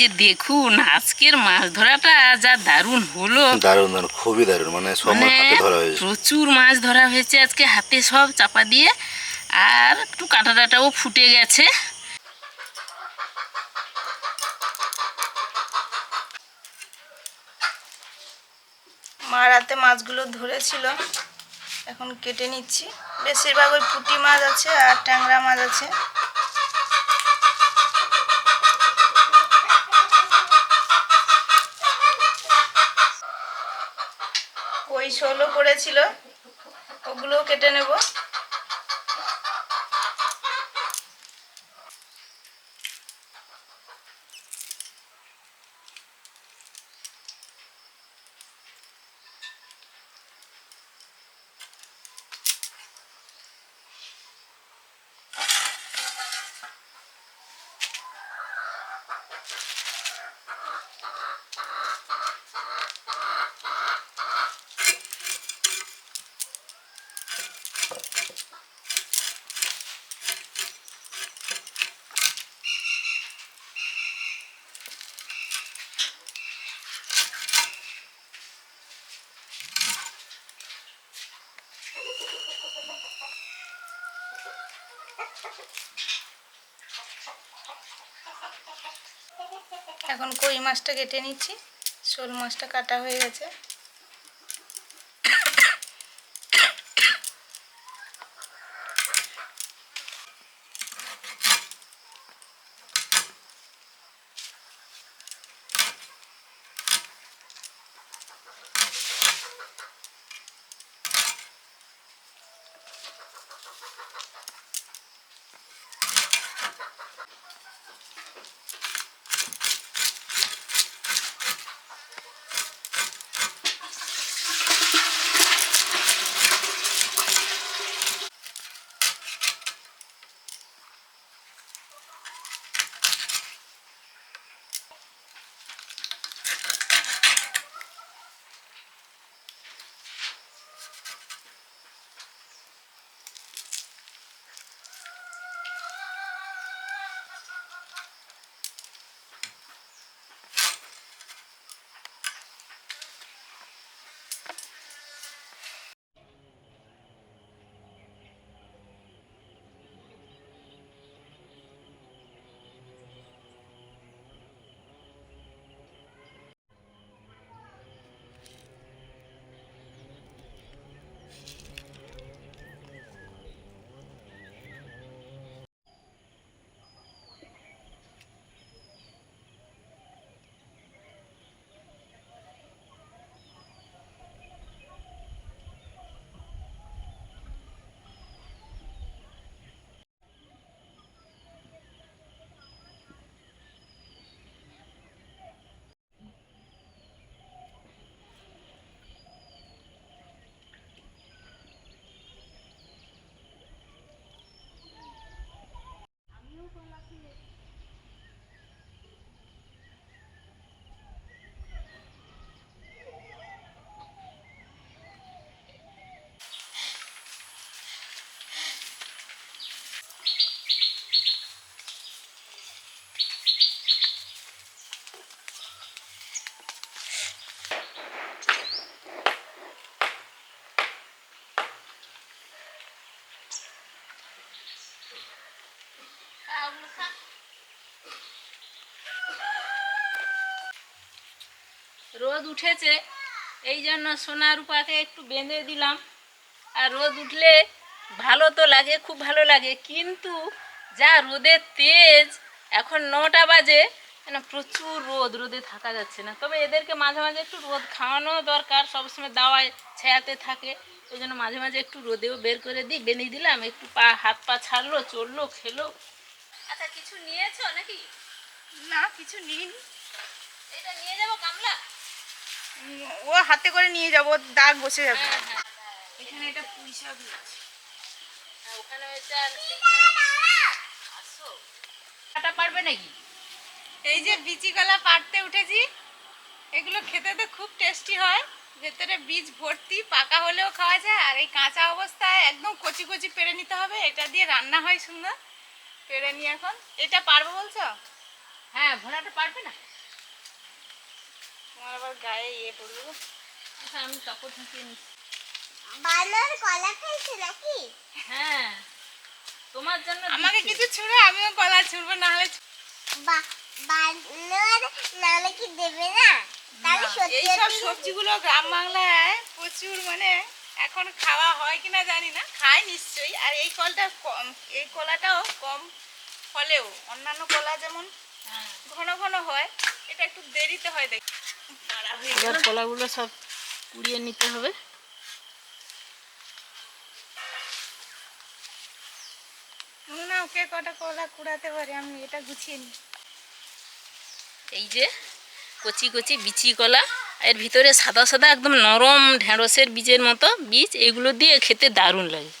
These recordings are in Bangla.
যে দেখুন আজকের মাছ ধরাটা যা দারুণ হলো। দারুণ দারুণ খুবই দারুণ মানে সব মাছ মানে হাতে ধরা হয়েছে। প্রচুর মাছ ধরা হয়েছে আজকে হাতে সব চাপা দিয়ে। আর একটু কাঁটা টাটাও ফুটে গেছে। মা রাতে মাছগুলো ধরেছিল। এখন কেটে নিচ্ছি। বেশিরভাগ ওই পুঁটি মাছ আছে আর ট্যাংরা মাছ আছে। ওই শোলও পড়েছিল ওগুলোও কেটে নেব। এখন কই মাছটা কেটে নিচ্ছি। শোল মাছটা কাটা হয়ে গেছে। রোদ উঠেছে এই জন্য সোনা রূপাকে একটু বেঁধে দিলাম। আর রোদ উঠলে ভালো তো লাগে খুব ভালো লাগে। কিন্তু যা রোদের তেজ এখন নটা বাজে মানে প্রচুর রোদ রোদে থাকা যাচ্ছে না। তবে এদেরকে মাঝে মাঝে একটু রোদ খাওয়ানো দরকার সবসময় দাওয়ায় ছায়াতে থাকে। ওই জন্য মাঝে মাঝে একটু রোদেও বের করে দিই বেঁধে দিলাম একটু পা হাত পা ছাড়লো চলল খেলো। আচ্ছা কিছু নিয়েছো নাকি? না কিছু নিন এটা নিয়ে যাব গামলা ও হাতে করে নিয়ে যাব দাগ বসে যাবে। হ্যাঁ হ্যাঁ এখানে এটা। হ্যাঁ, ওখানে আর সেখানে- আসো কাটা পারবে নাকি? এই যে বিচি কলা পাড়তে উঠেছি এগুলো খেতে তো খুব টেস্টি হয়। ভেতরে বীজ ভর্তি পাকা হলেও খাওয়া যায় আর এই কাঁচা অবস্থায় একদম কচি কচি পেরে নিতে হবে। এটা দিয়ে রান্না হয় সুন্দর পেরে নিয়ে এখন। এটা পারব বলছো? হ্যাঁ ভোলাটা পারবে না? তোমার আবার গায়ে ইয়ে পড়ল আচ্ছা আমি কাপড় ঢুকিয়ে নিচ্ছি। বানর কলা খাইছে নাকি? হ্যাঁ তোমার জন্য আমাকে কিছু ছুঁড়ে আমিও কলা ছুঁড়বো নাহলে বা- বানর নাহলে কি দেবে না? সবজিগুলো গ্রাম বাংলায় প্রচুর মানে এখন খাওয়া হয় কিনা জানি না খায় নিশ্চয়ই। আর এই কলটা কম এই কলাটাও কম ফলেও। অন্যান্য কলা যেমন হ্যাঁ। ঘন ঘন হয় এটা একটু দেরিতে হয় দেখি। এবার কলাগুলো সব কুড়িয়ে নিতে হবে। না ওকে কটা কলা কুড়াতে পারে আমি এটা গুছিয়ে নিই। এই যে কচি কচি বিচি কলা এর ভিতরে সাদা সাদা একদম নরম ঢেঁড়সের বীজের মতো বীজ এগুলো দিয়ে খেতে দারুণ লাগে।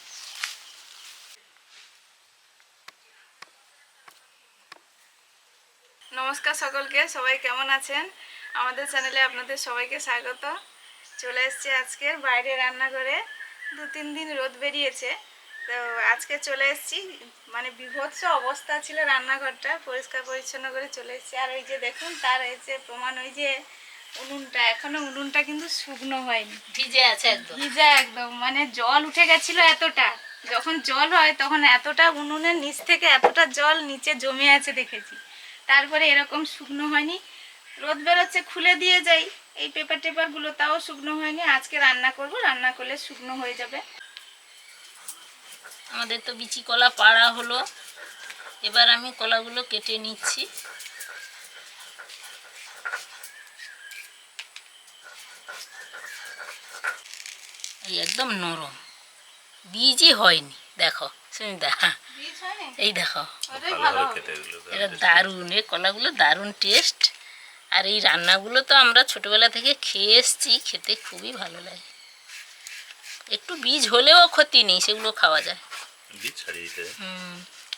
নমস্কার সকলকে সবাই কেমন আছেন? আমাদের চ্যানেলে আপনাদের সবাইকে স্বাগত। চলে এসেছি আজকে বাইরে রান্না করে দু তিন দিন রোদ বেরিয়েছে। তো আজকে চলে এসেছি। মানে বিভৎস অবস্থা ছিল রান্নাঘরটা। পরিষ্কার পরিচ্ছন্ন করে চলে এসেছি। আর ওই যে দেখুন তার এই যে প্রমাণ ওই যে উনুনটা এখনও উনুনটা কিন্তু শুকনো হয়নি। ভিজে আছে একদম। ভিজা একদম। মানে জল উঠে গেছিল এতটা। যখন জল হয় তখন এতটা উনুনের নিচ থেকে এতটা জল নিচে জমে আছে দেখেছি। তারপরে এরকম শুকনো হয়নি। রোদ বেরোচ্ছে খুলে দিয়ে যাই। এই পেপার টেপারগুলো তাও শুকনো হয়নি। আজকে রান্না করব রান্না করলে শুকনো হয়ে যাবে। আমাদের তো বিচি কলা পাড়া হলো। এবার আমি কলাগুলো কেটে নিচ্ছি। এই একদম নরম। বীজই হয়নি। দেখো সুমিতা বীজ এই দেখো। এটা দারুণ। এই কলাগুলো দারুণ টেস্ট। আর এই রান্নাগুলো তো আমরা ছোটবেলা থেকে খেয়ে এসছি খেতে খুবই ভালো লাগে। একটু বীজ হলেও ক্ষতি নেই সেগুলো খাওয়া যায়।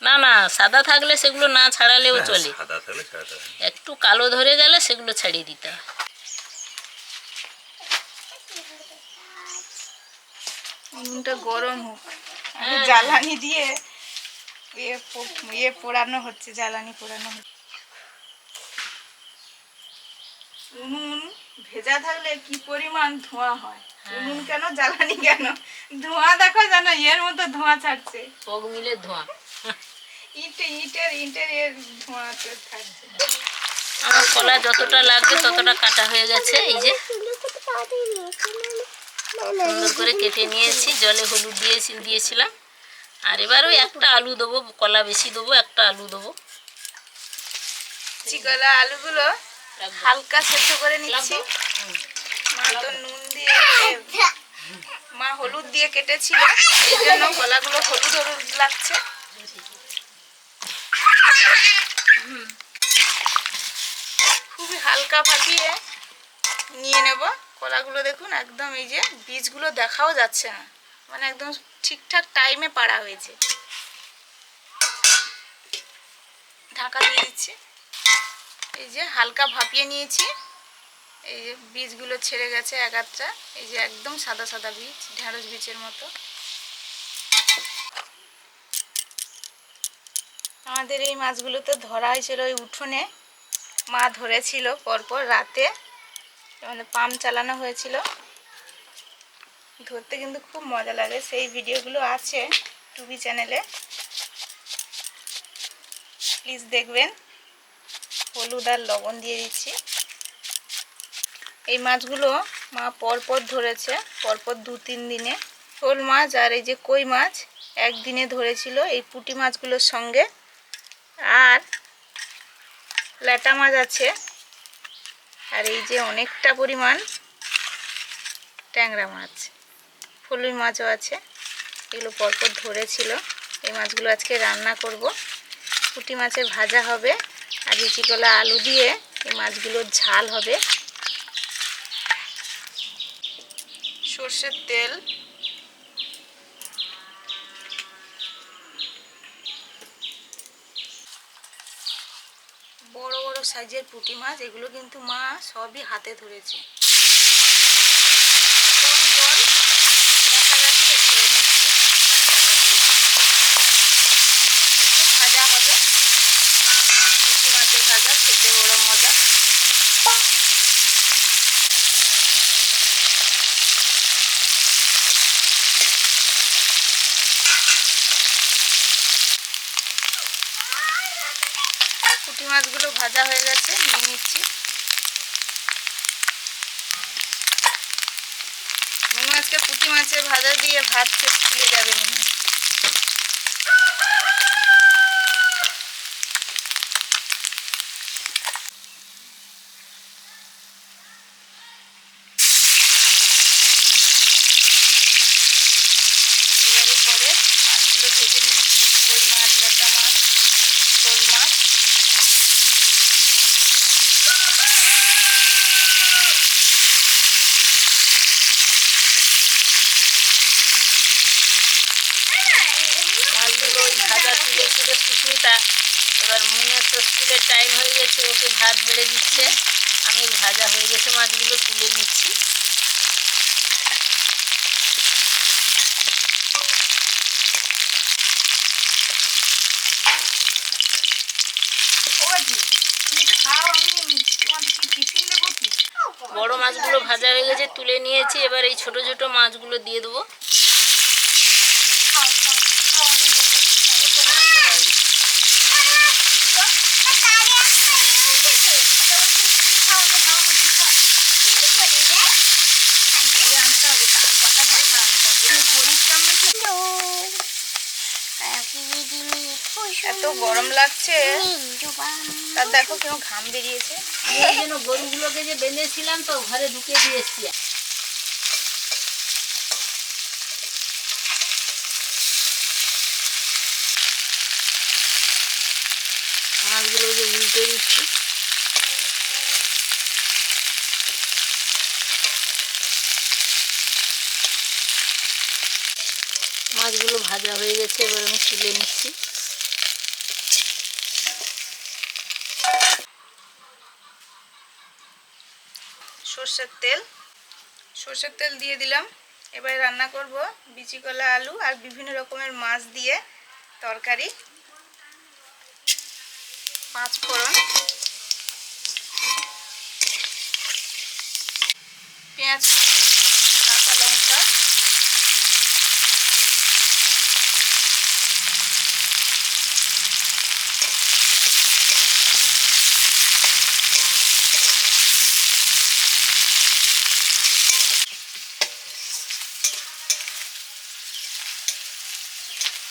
না না সাদা থাকলে সেগুলো না ছাড়ালেও চলে। সাদা থাকলে ছাড়াতে হয় একটু কালো ধরে গেলে সেগুলো ছাড়িয়ে দিতে হয়। উনুনটা গরম হোক। হ্যাঁ। জ্বালানি দিয়ে ইয়ে পোড়ানো হচ্ছে জ্বালানি পোড়ানো হচ্ছে। উনুন ভেজা থাকলে কি পরিমাণ ধোঁয়া হয়? উনুন কেন জ্বালানি কেন? ধোঁয়া দেখো জানো এর মতো ধোঁয়া ছাড়ছে। পগ মিলে ধোঁয়া। ইটে ইটের ইটের এর ধোঁয়া তো থাকছে আমার কলা যতটা লাগবে ততটা কাটা হয়ে গেছে এই যে। সুন্দর করে কেটে নিয়েছি জলে হলুদ দিয়েছি দিয়েছিলাম। আর এবার ওই একটা আলু দেবো কলা বেশি দেবো একটা আলু দেবো। চিকলা আলুগুলো হালকা সেদ্ধ করে নিচ্ছি। মা তো নুন দিয়ে মা হলুদ দিয়ে কেটেছিল এই জন্য কলাগুলো হলুদ হলুদ লাগছে। খুবই হালকা ভাপিয়ে নিয়ে নেব। কলাগুলো দেখুন একদম এই যে বীজগুলো দেখাও যাচ্ছে না। মানে একদম ঠিকঠাক টাইমে পাড়া হয়েছে। ঢাকা দিয়ে দিচ্ছি। এই যে হালকা ভাপিয়ে নিয়েছি। এই যে বীজগুলো ছেড়ে গেছে এক আধটা। এই যে একদম সাদা সাদা বীজ, ঢেঁড়স বীজের মতো। আমাদের এই মাছগুলো তো ধরা হয়েছিল ওই উঠোনে। মা ধরেছিল পরপর রাতে। মানে পাম্প চালানো হয়েছিল। ধরতে কিন্তু খুব মজা লাগে। সেই ভিডিওগুলো আছে টুবি চ্যানেলে। প্লিজ দেখবেন। হলুদ আর লবণ দিয়ে দিচ্ছি। এই মাছগুলো মা পরপর ধরেছে, পরপর দু তিন দিনে। শোল মাছ আর এই যে কই মাছ একদিনে ধরেছিল এই পুঁটি মাছগুলোর সঙ্গে। আর ল্যাটা মাছ আছে। আর এই যে অনেকটা পরিমাণ ট্যাংরা মাছ, ফলুই মাছও আছে। এগুলো পরপর ধরেছিল। এই মাছগুলো আজকে রান্না করব। পুঁটি মাছের ভাজা হবে। আর রুচিকলা আলু দিয়ে এই মাছগুলোর ঝাল হবে। সর্ষের তেল। বড় বড় সাইজের পুঁটি মাছ, এগুলো কিন্তু মা সবই হাতে ধরেছে। দেখা যাচ্ছে ধরে নিচ্ছে এগুলো মাছের ভাজা বড় মজা পুঁটি মাছগুলো ভাজা হয়ে গেছে, নিয়ে নিচ্ছি আজকে পুঁটি মাছের ভাজা দিয়ে ভাত তুলে যাবে মনে হয়। এবারে পরে মাছগুলো ভেজে নিচ্ছি কই মাছ লেটা মাছ শোল মাছ ওই ভাজা তুলে তুলে সুস্মিতা এবার মনে তো স্কুলের টাইম হয়ে গেছে ওকে ভাত বেড়ে দিচ্ছে আমি ভাজা হয়ে গেছে মাছগুলো তুলে নিচ্ছি বড় মাছগুলো ভাজা হয়ে গেছে তুলে নিয়েছি এবার এই ছোট ছোট মাছগুলো দিয়ে দেবো। এত গরম লাগছে। তার দেখো কেউ ঘাম বেরিয়েছে। গরুগুলোকে যে বেঁধেছিলাম তো ঘরে ঢুকিয়ে দিয়েছি যে দিচ্ছি। মাছগুলো ভাজা হয়ে গেছে, এবার আমি তুলে নিচ্ছি। সর্ষের তেল। সর্ষের তেল দিয়ে দিলাম। এবার রান্না করব বিচি কলা আলু আর বিভিন্ন রকমের মাছ দিয়ে তরকারি। পাঁচ ফোড়ন পেঁয়াজ কুচি কাঁচা লঙ্কা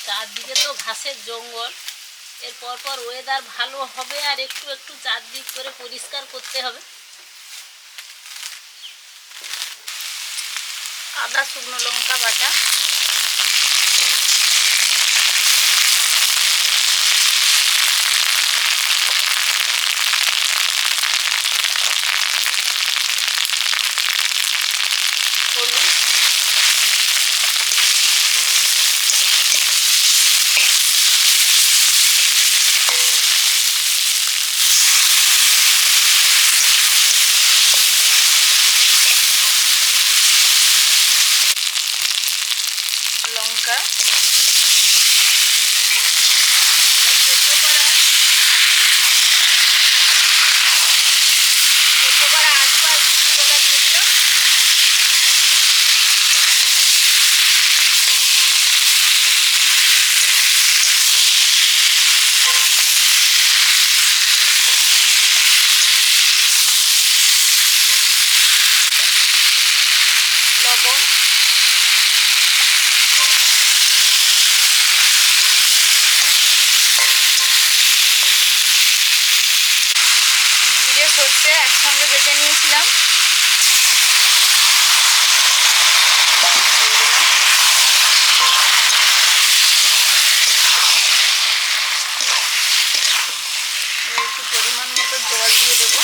চারদিকে তো ঘাসের জঙ্গল। এর পর পর ওয়েদার ভালো হবে আর একটু একটু চারদিক করে পরিষ্কার করতে হবে। আদা, শুকনো লঙ্কা বাটা। হলুদ লঙ্কা এবার সেদ্ধ করা আলু সেদ্ধ করা আলু আর বিচি কলা দিয়ে দিলাম লবণ জিরে সর্ষে একসঙ্গে বেটে নিয়েছিলাম দিয়ে দিলাম। এবার একটু পরিমাণ মতো জল দিয়ে দেবো।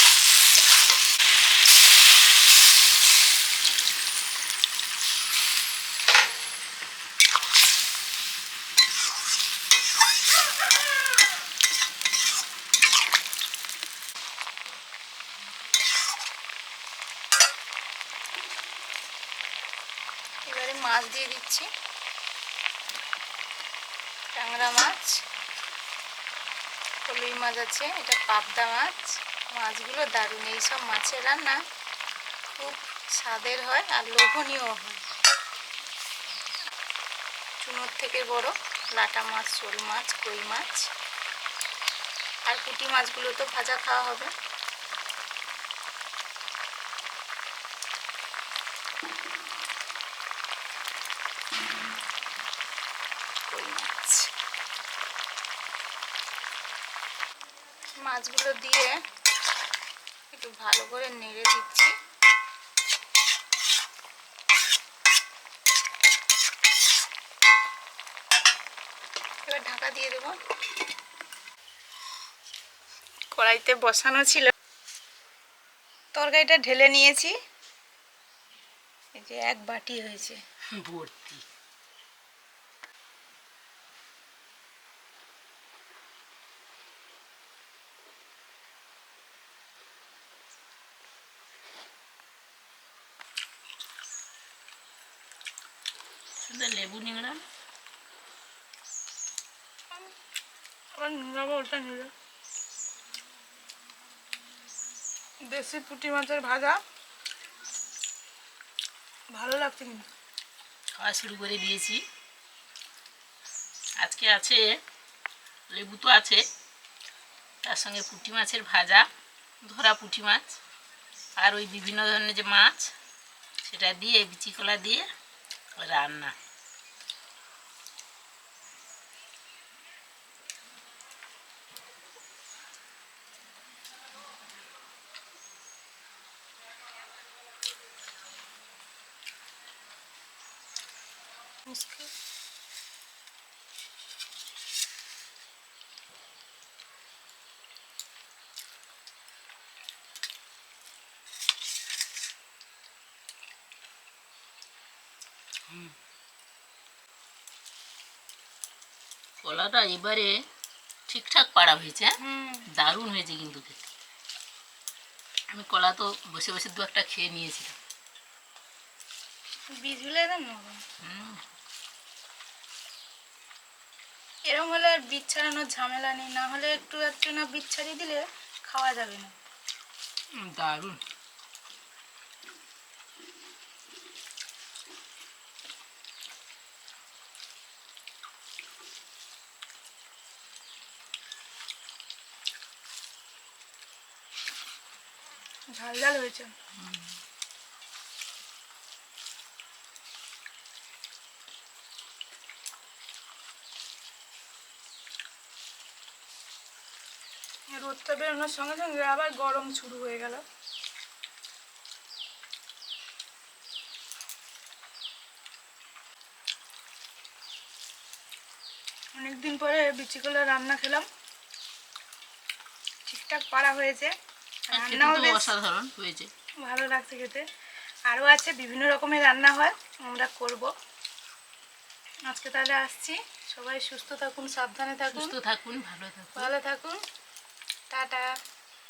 এবারে মাছ দিয়ে দিচ্ছি। ট্যাংরা মাছ কলুই মাছ আছে, এটা পাবদা মাছ। মাছগুলো দারুণ। এইসব মাছের রান্না খুব স্বাদের হয় আর লোভনীয় হয়। চুনোর থেকে বড় লাটা মাছ, শোল মাছ, কই মাছ আর পুঁটি মাছগুলো তো ভাজা খাওয়া হবে। মাছগুলো দিয়ে একটু ভালো করে নেড়ে দিচ্ছি। এবার ঢাকা দিয়ে দেবো। কড়াইতে বসানো ছিল। তরকারিটা ঢেলে নিয়েছি। এই যে এক বাটি হয়েছে। ভর্তি। শুধু লেবু নিলাম ওটা দেশি পুঁটি মাছের ভাজা। ভালো লাগছে কিন্তু। খাওয়া শুরু করে দিয়েছি। আজকে আছে লেবু তো আছে। তার সঙ্গে পুঁটি মাছের ভাজা ধরা পুঁটি মাছ আর ওই বিভিন্ন ধরনের যে মাছ সেটা দিয়ে বিচি কলা দিয়ে রান্না। কলাটা এবারে ঠিকঠাক পাড়া হয়েছে হ্যাঁ? দারুণ হয়েছে কিন্তু খেতে। আমি কলা তো বসে বসে দু একটা খেয়ে নিয়েছিলাম। বীজগুলো একদম হুম, এরকম হলে আর বীজ ছাড়ানোর ঝামেলা নেই না হলে একটু একটু না বীজ ছাড়িয়ে দিলে খাওয়া যাবে না। দারুণ। ঝাল ঝাল হয়েছে। রোদটা বেরোনোর সঙ্গে সঙ্গে আবার গরম শুরু হয়ে গেল। অনেকদিন পরে বিচি কলা রান্না খেলাম। ঠিকঠাক পারা হয়েছে। রান্নাও অসাধারণ হয়েছে। ভালো লাগছে খেতে। আরও আছে বিভিন্ন রকমের রান্না হয় আমরা করব। আজকে তাহলে আসছি। সবাই সুস্থ থাকুন সাবধানে থাকুন। সুস্থ থাকুন ভালো থাকুন। ভালো থাকুন। টাটা